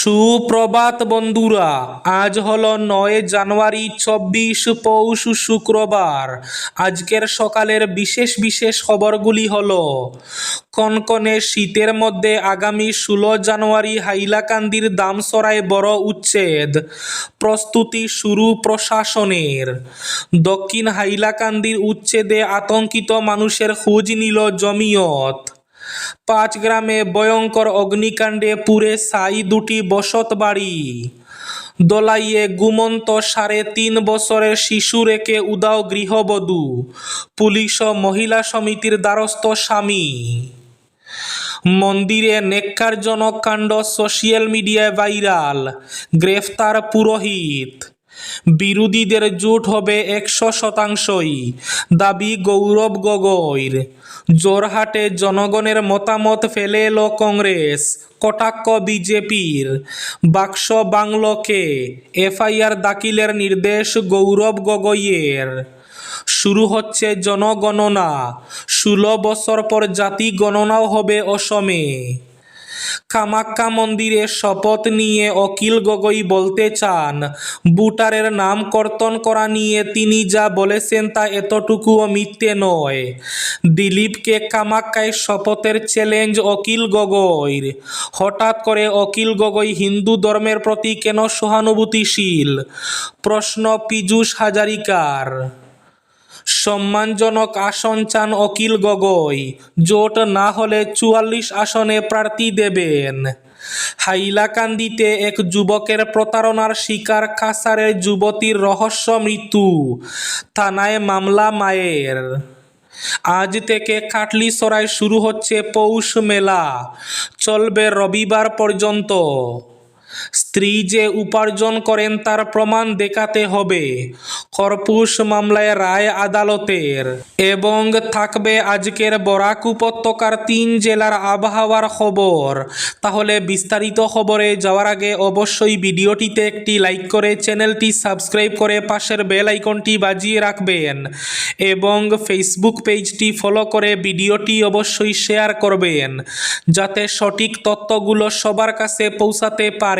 সুপ্রভাত বন্ধুরা, আজ হলো নয় জানুয়ারি চব্বিশ পৌষ শুক্রবার। আজকের সকালের বিশেষ বিশেষ খবরগুলি হলো, কনকনে শীতের মধ্যে আগামী ষোলো জানুয়ারি হাইলাকান্দির দামসরায় বড় উচ্ছেদ, প্রস্তুতি শুরু প্রশাসনের। দক্ষিণ হাইলাকান্দির উচ্ছেদে আতঙ্কিত মানুষের খোঁজ নিল জমিয়ত। পাঁচ গ্রামে ভয়ঙ্কর অগ্নিকাণ্ডে পুড়ে সাই দুটি বসত বাড়ি। দোলাইয়ে গুমন্ত সাড়ে তিন বছরের শিশু রেখে উদাও গৃহবধূ, পুলিশ ও মহিলা সমিতির দ্বারস্থ স্বামী। মন্দিরে নেককারজনক কাণ্ড সোশ্যাল মিডিয়ায় ভাইরাল গ্রেফতার পুরোহিত। বিরোধীদের জোট হবে একশো শতাংশই। দাবি গৌরব গগৈর। জোরহাটে জনগণের মতামত ফেলে এলো কংগ্রেস, কটাক্ষ বিজেপির। বাক্স বাংলোকে এফআইআর দাখিলের নির্দেশ গৌরব গগৈয়ের। শুরু হচ্ছে জনগণনা। ষোলো বছর পর জাতি গণনাও হবে অসমে। কামাক্কা মন্দিরে শপথ নিয়ে অকিল গগৈ বলতে চান, বুটারের নাম কর্তন করা নিয়ে তিনি যা বলেছেন তা এতটুকুও মিথ্যে নয়। দিলীপকে কামাক্কায় শপথের চ্যালেঞ্জ অকিল গগৈর। হঠাৎ করে অকিল গগৈ হিন্দু ধর্মের প্রতি কেন সহানুভূতিশীল? প্রশ্ন পীযূষ হাজারিকার। সম্মানজনক আসন চান অকিল গগৈ। জোট না হলে চুয়াল্লিশ আসনে প্রার্থী দেবেন। হাইলাকান্দিতে এক যুবকের প্রতারণার শিকার কাসারের যুবতীর রহস্য মৃত্যু, থানায় মামলা মায়ের। আজ থেকে কাটলিসরায় শুরু হচ্ছে পৌষ মেলা। চলবে রবিবার পর্যন্ত। স্ত্রী যে উপার্জন করেন তার প্রমাণ দেখাতে হবে। খরপুশ মামলায় রায় আদালতের। এবং থাকবে আজকের বরাক উপত্যকার তিন জেলার আবহাওয়ার খবর। তাহলে বিস্তারিত খবরে যাওয়ার আগে অবশ্যই ভিডিওটিতে একটি লাইক করে চ্যানেলটি সাবস্ক্রাইব করে পাশের বেল আইকনটি বাজিয়ে রাখবেন। এবং ফেসবুক পেজটি ফলো করে ভিডিওটি অবশ্যই শেয়ার করবেন। যাতে সঠিক তথ্যগুলো সবার কাছে পৌঁছাতে পারে।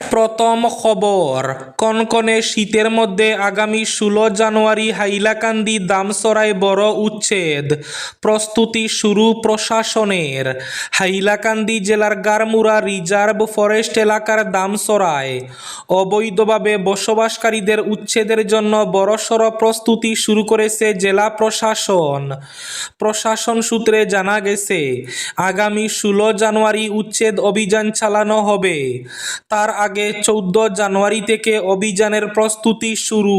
প্রথম খবর, কনকনে শীতের মধ্যে আগামী ষোলো জানুয়ারি হাইলাকান্দি দামসরায় বড় উচ্ছেদ। প্রস্তুতি শুরু প্রশাসনের। হাইলাকান্দি জেলার গারমুরা রিজার্ভ ফরেস্ট এলাকার দামসরায়। অবৈধভাবে বসবাসকারীদের উচ্ছেদের জন্য বড়সড় প্রস্তুতি শুরু করেছে জেলা প্রশাসন। প্রশাসন সূত্রে জানা গেছে, আগামী ষোলো জানুয়ারি উচ্ছেদ অভিযান চালানো হবে। তার আগে চৌদ্দ জানুয়ারি থেকে অভিযানের প্রস্তুতি শুরু।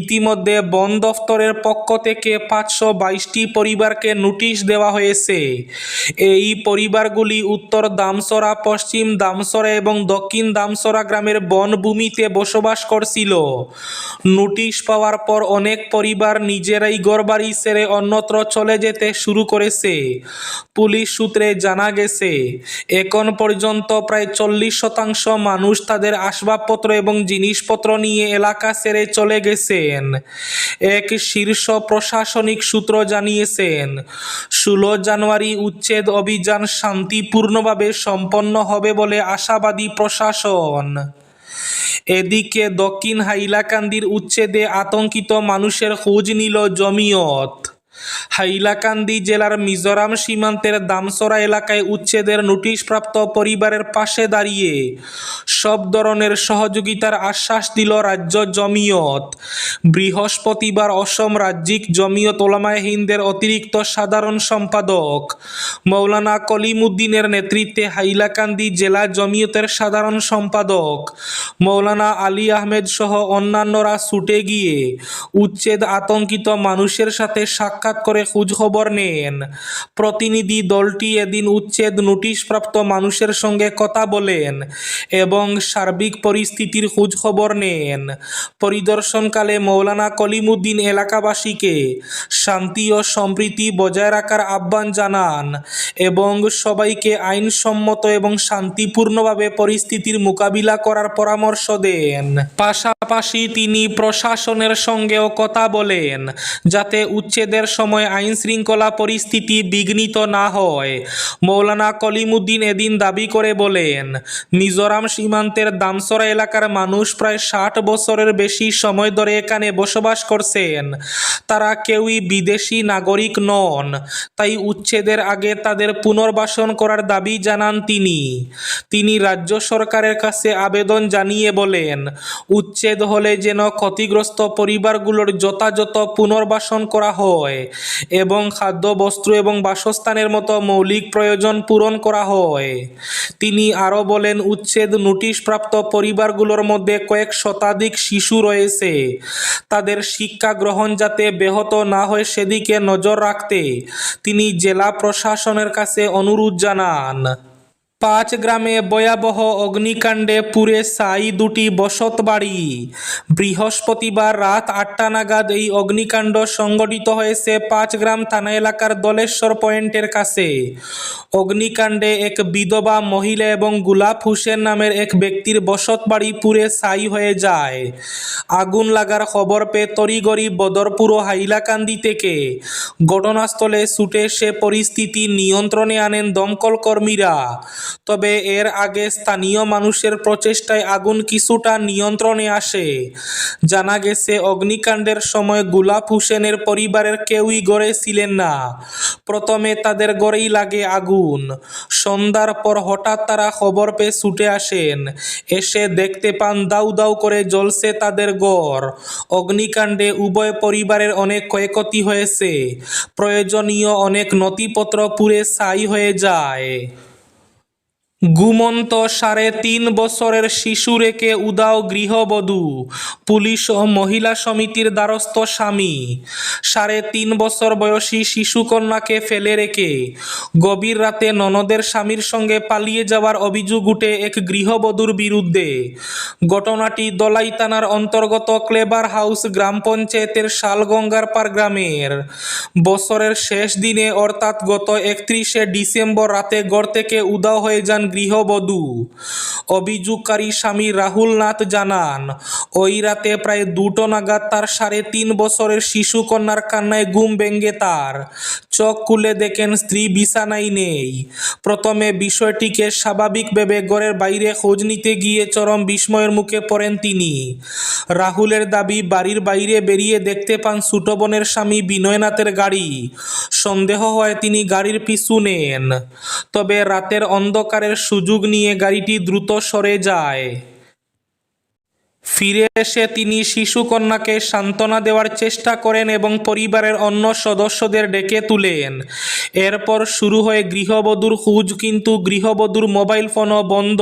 ইতিমধ্যে বন দফতরের পক্ষ থেকে পাঁচশো বাইশটি পরিবারকে নোটিশ দেওয়া হয়েছে। এই পরিবারগুলি উত্তর দামসরা, পশ্চিম দামসরা এবং দক্ষিণ দামসরা গ্রামের বনভূমিতে বসবাস করছিল। নোটিশ পাওয়ার পর অনেক পরিবার নিজেরাই ঘরবাড়ি ছেড়ে অন্যত্র চলে যেতে শুরু করেছে। পুলিশ সূত্রে জানা গেছে, এখন পর্যন্ত প্রায় চল্লিশ শতাংশ মানুষ তাদের আসবাবপত্র এবং জিনিসপত্র নিয়ে এলাকা ছেড়ে চলে গেছেন। এক শীর্ষ প্রশাসনিক সূত্র জানিয়েছেন, ষোলো জানুয়ারি উচ্ছেদ অভিযান শান্তিপূর্ণভাবে সম্পন্ন হবে বলে আশাবাদী প্রশাসন। এদিকে দক্ষিণ হাইলাকান্দির উচ্ছেদে আতঙ্কিত মানুষের খোঁজ নিল জমিয়ত। হাইলাকান্দি জেলার মিজোরাম সীমান্তের দামসরা এলাকায় উচ্ছেদের নোটিশপ্রাপ্ত পরিবারের পাশে দাঁড়িয়ে সব ধরনের সহযোগিতার আশ্বাস দিল রাজ্য জমিয়ত। বৃহস্পতিবার অসম রাজ্যিক জমিয়ত ওলামায়ে হিন্দের অতিরিক্ত সাধারণ সম্পাদক মৌলানা কলিমুদ্দিনের নেতৃত্বে হাইলাকান্দি জেলা জমিয়তের সাধারণ সম্পাদক মৌলানা আলী আহমেদ সহ অন্যান্যরা ছুটে গিয়ে উচ্ছেদ আতঙ্কিত মানুষের সাথে সাক্ষাৎ করে খোঁজখবর নেন। প্রতিনিধি দলটি এদিন উচ্ছেদ নোটিশপ্রাপ্ত মানুষের সঙ্গে কথা বলেন এবং সার্বিক পরিস্থিতির খোঁজখবর নেন। পরিদর্শনকালে মৌলানা কলিমুদ্দিন এলাকাবাসীকে শান্তি ও সম্প্রীতি বজায় রাখার আহ্বান জানান এবং সবাইকে আইনসম্মত এবং শান্তিপূর্ণভাবে পরিস্থিতির মোকাবিলা করার পরামর্শ দেন। পাশাপাশি তিনি প্রশাসনের সঙ্গেও কথা বলেন যাতে উচ্ছেদের সময় আইন শৃঙ্খলা পরিস্থিতি বিঘ্নিত না হয়। মৌলানা কলিমুদ্দিন এদিন দাবি করে বলেন, মিজোরাম সীমান্তের দামসরা এলাকার মানুষ প্রায় ষাট বছরের বেশি সময় ধরে এখানে বসবাস করছেন। তারা কেউই বিদেশি নাগরিক নন, তাই উচ্ছেদের আগে তাদের পুনর্বাসন করার দাবি জানান তিনি। তিনি রাজ্য সরকারের কাছে আবেদন জানিয়ে বলেন, উচ্ছেদ হলে যেন ক্ষতিগ্রস্ত পরিবারগুলোর যথাযথ পুনর্বাসন করা হয়। এবং খাদ্য, বস্ত্র এবং বাসস্থানের মতো মৌলিক প্রয়োজন পূরণ করা হয়। তিনি আরও বলেন, উচ্ছেদ নোটিশপ্রাপ্ত পরিবারগুলোর মধ্যে কয়েক শতাধিক শিশু রয়েছে। তাদের শিক্ষা গ্রহণ যাতে ব্যাহত না হয় সেদিকে নজর রাখতে তিনি জেলা প্রশাসনের কাছে অনুরোধ জানান। পাঁচ গ্রামে ভয়াবহ অগ্নিকাণ্ডে পুড়ে সাই দুটি বসত বাড়ি। বৃহস্পতিবার রাত আটটা নাগাদ এই অগ্নিকাণ্ড সংগঠিত হয়েছে পাঁচ গ্রাম থানা এলাকার দলেশ্বর পয়েন্টের কাছে। অগ্নিকাণ্ডে এক বিধবা মহিলা এবং গুলাব হুসেন নামের এক ব্যক্তির বসত বাড়ি পুড়ে ছাই হয়ে যায়। আগুন লাগার খবর পেয়ে তরিগরি বদরপুর ও হাইলাকান্দি থেকে ঘটনাস্থলে ছুটে সে পরিস্থিতি নিয়ন্ত্রণে আনেন দমকল কর্মীরা। তবে এর আগে স্থানীয় মানুষের প্রচেষ্টায় আগুন কিছুটা নিয়ন্ত্রণে আসে। জানা গেছে, অগ্নিকাণ্ডের সময় গুলাব হোসেনের পরিবারের কেউই গড়ে ছিলেন না। প্রথমে তাদের গড়েই লাগে আগুন। সন্ধ্যার পর হঠাৎ তারা খবর পেয়ে ছুটে আসেন। এসে দেখতে পান, দাউ দাউ করে জ্বলছে তাদের গড়। অগ্নিকাণ্ডে উভয় পরিবারের অনেক ক্ষয়ক্ষতি হয়েছে। প্রয়োজনীয় অনেক নথিপত্র পুড়ে ছাই হয়ে যায়। ঘুমন্ত সাড়ে তিন বছরের শিশু রেখে উদাও গৃহবধূ, পুলিশ ও মহিলা সমিতির দ্বারস্থ স্বামী। সাড়ে তিন বছর বয়সী শিশুকন্যাকে ফেলে রেখে গভীর রাতে ননদের স্বামীর সঙ্গে পালিয়ে যাওয়ার অভিযোগ উঠে এক গৃহবধূর বিরুদ্ধে। ঘটনাটি দলাই থানার অন্তর্গত ক্লেবার হাউস গ্রাম পঞ্চায়েতের শালগঙ্গারপার গ্রামের। বছরের শেষ দিনে, অর্থাৎ গত একত্রিশে ডিসেম্বর রাতে গড় থেকে উদাও হয়ে যান গৃহবধূ। অভিযোগকারী স্বামী রাহুল নাথ জানান, ওই রাতে প্রায় দুটো নাগাদ তার সাড়ে তিন বছরের শিশু কন্যার কান্নায় ঘুম ভেঙে তার চোখ খুলে দেখেন স্ত্রী বিছানায় নেই। প্রথমে বিষয়টিকে স্বাভাবিক ভেবে ঘরের বাইরে খোঁজ নিতে গিয়ে চরম বিস্ময়ের মুখে পড়েন তিনি। রাহুলের দাবি, বাড়ির বাইরে বেরিয়ে দেখতে পান ছোট বোনের স্বামী বিনয়নাথের গাড়ি। সন্দেহ হয় তিনি গাড়ির পিছু নেন। তবে রাতের অন্ধকারের সুযোগ নিয়ে গাড়িটি দ্রুত সরে যায়। ফিরে এসে তিনি শিশুকন্যাকে সান্ত্বনা দেওয়ার চেষ্টা করেন এবং পরিবারের অন্য সদস্যদের ডেকে তুলেন। এরপর শুরু হয় গৃহবধূর খুঁজ, কিন্তু গৃহবধূর মোবাইল ফোনও বন্ধ।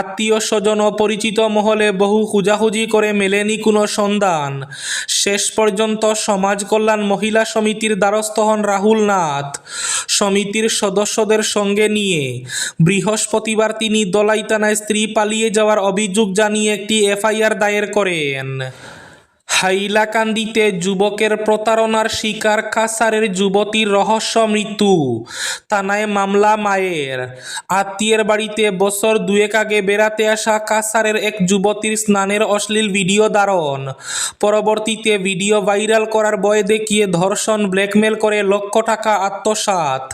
আত্মীয় স্বজন ও পরিচিত মহলে বহু খুঁজাখুঁজি করে মেলেনি কোনো সন্ধান। শেষ পর্যন্ত সমাজ কল্যাণ মহিলা সমিতির দ্বারস্থ হন রাহুল নাথ। সমিতির সদস্যদের সঙ্গে নিয়ে বৃহস্পতিবার তিনি দলাইতানায় স্ত্রী পালিয়ে যাওয়ার অভিযোগ জানিয়ে একটি এফআইআর দায়ের করেন। হাইলাকান্দিতে যুবকের প্রতারণার শিকার কাসারের যুবতীর রহস্য মৃত্যু। থানায় মামলা মায়ের। আত্মীয়ের বাড়িতে বছর দুয়েক আগে বেড়াতে আসা কাসারের এক যুবতীর স্নানের অশ্লীল ভিডিও ধারণ। পরবর্তীতে ভিডিও ভাইরাল করার ভয় দেখিয়ে ধর্ষণ, ব্ল্যাকমেল করে লক্ষ টাকা আত্মসাৎ।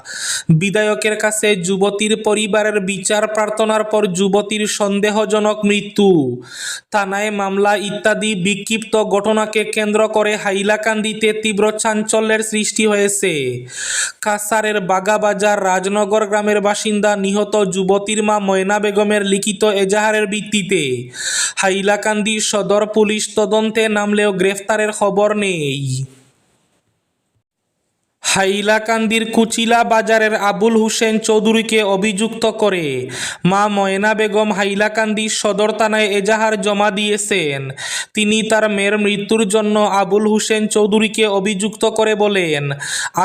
বিধায়কের কাছে যুবতীর পরিবারের বিচার প্রার্থনার পর যুবতীর সন্দেহজনক মৃত্যু। থানায় মামলা ইত্যাদি বিক্ষিপ্ত ঘটনাকে কেন্দ্র করে হাইলাকান্দিতে তীব্র চাঞ্চল্যের সৃষ্টি হয়েছে। কাসারের বাগাবাজার রাজনগর গ্রামের বাসিন্দা নিহত যুবতীর মা ময়না বেগমের লিখিত এজাহারের ভিত্তিতে। হাইলাকান্দি সদর পুলিশ তদন্তে নামলেও গ্রেফতারের খবর নেই। হাইলাকান্দির কুচিলা বাজারের আবুল হোসেন চৌধুরীকে অভিযুক্ত করে মা ময়না বেগম হাইলাকান্দি সদর থানায় এজাহার জমা দিয়েছেন। তিনি তার মেয়ের মৃত্যুর জন্য আবুল হোসেন চৌধুরীকে অভিযুক্ত করে বলেন,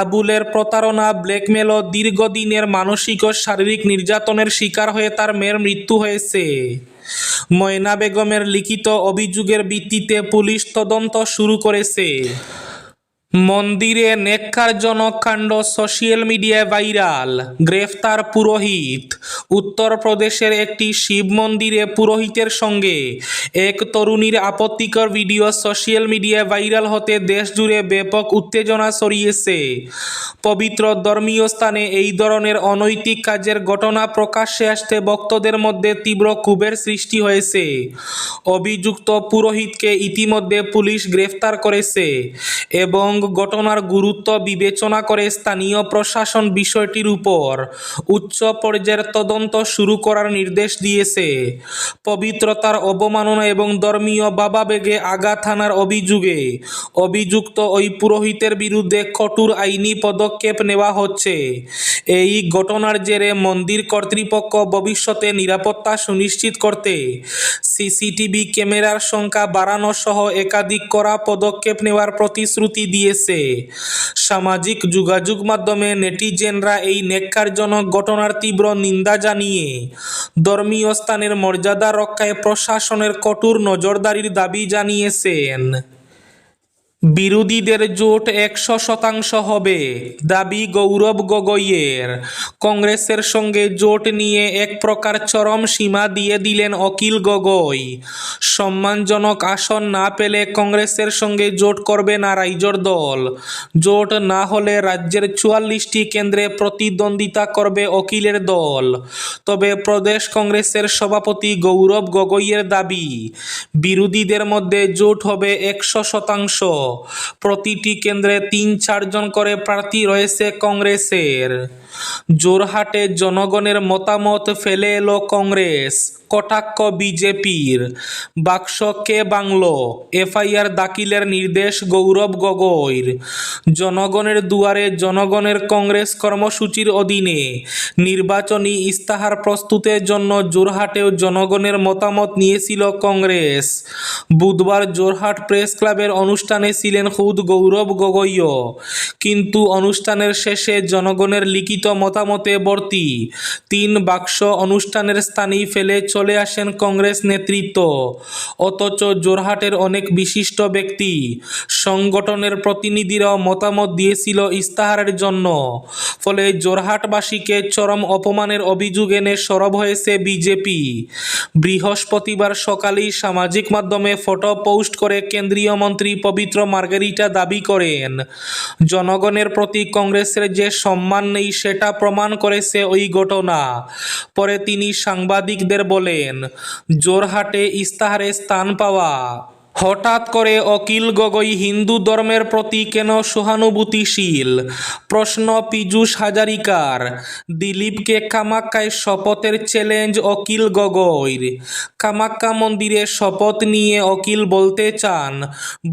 আবুলের প্রতারণা, ব্ল্যাকমেল ও দীর্ঘদিনের মানসিক ও শারীরিক নির্যাতনের শিকার হয়ে তার মেয়ের মৃত্যু হয়েছে। ময়না বেগমের লিখিত অভিযোগের ভিত্তিতে পুলিশ তদন্ত শুরু করেছে। মন্দিরে নেককারজনক কাণ্ড সোশ্যাল মিডিয়ায় ভাইরাল। গ্রেফতার পুরোহিত। উত্তরপ্রদেশের একটি শিব মন্দিরে পুরোহিতের সঙ্গে। এক তরুণীর আপত্তিকর ভিডিও সোশ্যাল মিডিয়ায় ভাইরাল হতে দেশজুড়ে ব্যাপক উত্তেজনা ছড়িয়েছে। পবিত্র ধর্মীয় স্থানে এই ধরনের অনৈতিক কাজের ঘটনা প্রকাশ্যে আসতে ভক্তদের মধ্যে তীব্র ক্ষোভের সৃষ্টি হয়েছে। অভিযুক্ত পুরোহিতকে ইতিমধ্যে পুলিশ গ্রেফতার করেছে এবং ঘটনার গুরুত্ব বিবেচনা করে স্থানীয় প্রশাসন বিষয়টির উপর উচ্চ পর্যায়ের তদন্ত শুরু করার নির্দেশ দিয়েছে। পবিত্রতার অবমাননা এবং ধর্মীয় ভাবাবেগে আঘাত হানার অভিযোগে অভিযুক্ত ওই পুরোহিতের বিরুদ্ধে কঠোর আইনি পদক্ষেপ নেওয়া হচ্ছে। এই ঘটনার জেরে মন্দির কর্তৃপক্ষ ভবিষ্যতে নিরাপত্তা সুনিশ্চিত করতে সিসিটিভি ক্যামেরার সংখ্যা বাড়ানো সহ একাধিক করা পদক্ষেপ নেওয়ার প্রতিশ্রুতি দিয়েছে। সামাজিক যোগাযোগ মাধ্যমে নেটিজেনরা এই নেককারজনক ঘটনার তীব্র নিন্দা জানিয়ে, ধর্মীয় স্থানের মর্যাদা রক্ষায় প্রশাসনের কঠোর নজরদারির দাবি জানিয়েছেন। বিরোধীদের জোট একশো শতাংশ হবে, দাবি গৌরব গগৈয়ের। কংগ্রেসের সঙ্গে জোট নিয়ে এক প্রকার চরম সীমা দিয়ে দিলেন অকিল গগৈ। সম্মানজনক আসন না পেলে কংগ্রেসের সঙ্গে জোট করবে না রাইজর দল। জোট না হলে রাজ্যের চুয়াল্লিশটি কেন্দ্রে প্রতিদ্বন্দ্বিতা করবে অকিলের দল। তবে প্রদেশ কংগ্রেসের সভাপতি গৌরব গগৈয়ের দাবি, বিরোধীদের মধ্যে জোট হবে একশো শতাংশ। প্রতিটি কেন্দ্রে তিন চারজন করে প্রার্থী রয়েছে কংগ্রেসের। জোরহাটে জনগণের মতামত ফেলে এলো কংগ্রেস, কটাক্ষ বিজেপির। বাক্স কে বাংলো? এফআইআর দাখিলের নির্দেশ গৌরব গগৈর। জনগণের দুয়ারে জনগণের কংগ্রেস কর্মসূচির অধীনে নির্বাচনী ইস্তাহার প্রস্তুতের জন্য জোরহাটেও জনগণের মতামত নিয়েছিল কংগ্রেস। বুধবার জোরহাট প্রেস ক্লাবের অনুষ্ঠানে ছিলেন খুদ গৌরব গগৈও। কিন্তু অনুষ্ঠানের শেষে জনগণের লিখিত মতামতে ভর্তি। তিন বাক্স অনুষ্ঠানের স্থানেই ফেলে চলে আসেন কংগ্রেস নেতৃত্ব। অথচ জোরহাটের অনেক বিশিষ্ট ব্যক্তি সংগঠনের প্রতিনিধিরাও মতামত দিয়েছিল ইস্তাহারের জন্য। ফলে জোরহাটবাসীকে চরম অপমানের অভিযোগ এনে সরব হয়েছে বিজেপি। বৃহস্পতিবার সকালেই সামাজিক মাধ্যমে ফটো পোস্ট করে কেন্দ্রীয় মন্ত্রী পবিত্র মার্গেরিটা দাবি করেন। জনগণের প্রতি কংগ্রেসের যে সম্মান নেই সেটা প্রমাণ করেছে ওই ঘটনা। পরে তিনি সাংবাদিকদের বলেন জোরহাটে ইস্তাহারে স্থান পাওয়া। হঠাৎ করে অকিল গগৈ হিন্দু ধর্মের প্রতি কেন সহানুভূতিশীল? প্রশ্ন পীযূষ হাজারিকার। দিলীপকে কামাক্কায় শপথের চ্যালেঞ্জ অকিল গগৈর। কামাক্কা মন্দিরে শপথ নিয়ে অকিল বলতে চান,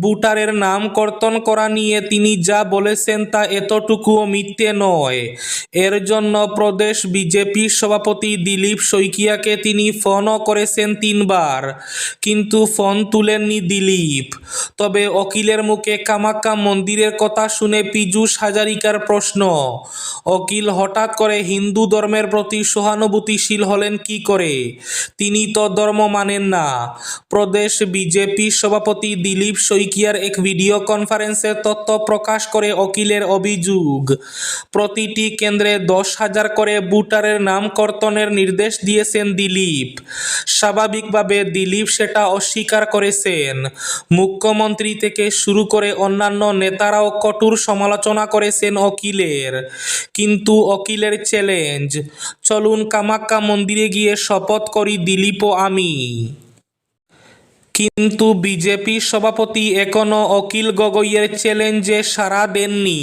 বুটারের নাম কর্তন করা নিয়ে তিনি যা বলেছেন তা এতটুকুও মিথ্যে নয়। এর জন্য প্রদেশ বিজেপি সভাপতি দিলীপ শইকিয়াকে তিনি ফোনও করেছেন তিনবার। কিন্তু ফোন তুলেননি দিলীপ। তবে অকিলের মুখে কামাক্কা মন্দিরের কথা শুনে পীযূষ হাজারিকার প্রশ্ন, অকিল হঠাৎ করে হিন্দু ধর্মের প্রতি সহানুভূতিশীল হলেন কি করে? তিনি তো ধর্ম মানেন না। প্রদেশ বিজেপি সভাপতি দিলীপ শইকিয়ার এক ভিডিও কনফারেন্সে তথ্য প্রকাশ করে অকিলের অভিযোগ, প্রতিটি কেন্দ্রে দশ হাজার করে বুটারের নাম কর্তনের নির্দেশ দিয়েছেন দিলীপ। স্বাভাবিকভাবে দিলীপ সেটা অস্বীকার করেছেন। মুখ্যমন্ত্রী থেকে শুরু করে অন্যান্য নেতারাও কঠোর সমালোচনা করেছেন অকিলের। কিন্তু অকিলের চ্যালেঞ্জ চলুন কামাক্কা মন্দিরে গিয়ে শপথ করি দিলীপ আমি। কিন্তু বিজেপি সভাপতি এখনও অকিল গগৈয়ের চ্যালেঞ্জে সাড়া দেননি।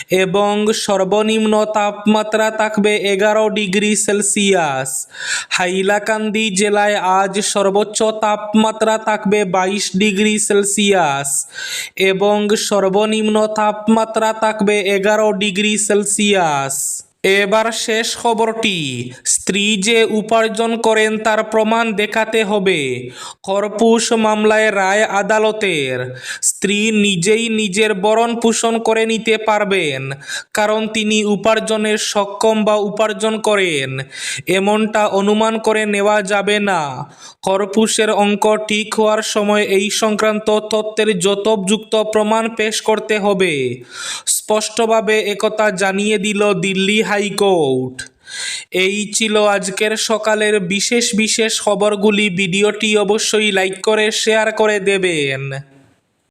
এবং সর্বনিম্ন তাপমাত্রা থাকবে এগারো ডিগ্রি সেলসিয়াস। হাইলাকান্দি জেলায় আজ সর্বোচ্চ তাপমাত্রা থাকবে বাইশ ডিগ্রি সেলসিয়াস এবং সর্বনিম্ন তাপমাত্রা থাকবে এগারো ডিগ্রি সেলসিয়াস। এবার শেষ খবরটি, স্ত্রী যে উপার্জন করেন তার প্রমাণ দেখাতে হবে। খরপুশ মামলায় রায় আদালতের। স্ত্রী নিজেই নিজের বরণ পোষণ করে নিতে পারবেন, কারণ তিনি উপার্জনের সক্ষম বা উপার্জন করেন। এমনটা অনুমান করে নেওয়া যাবে না। খরপুশের অঙ্ক ঠিক হওয়ার সময় এই সংক্রান্ত তথ্যের যথোপযুক্ত প্রমাণ পেশ করতে হবে। স্পষ্টভাবে একথা জানিয়ে দিল দিল্লি হাইকোর্ট। এই ছিল আজকের সকালের বিশেষ বিশেষ খবরগুলি। ভিডিওটি অবশ্যই লাইক করে, শেয়ার করে দেবেন।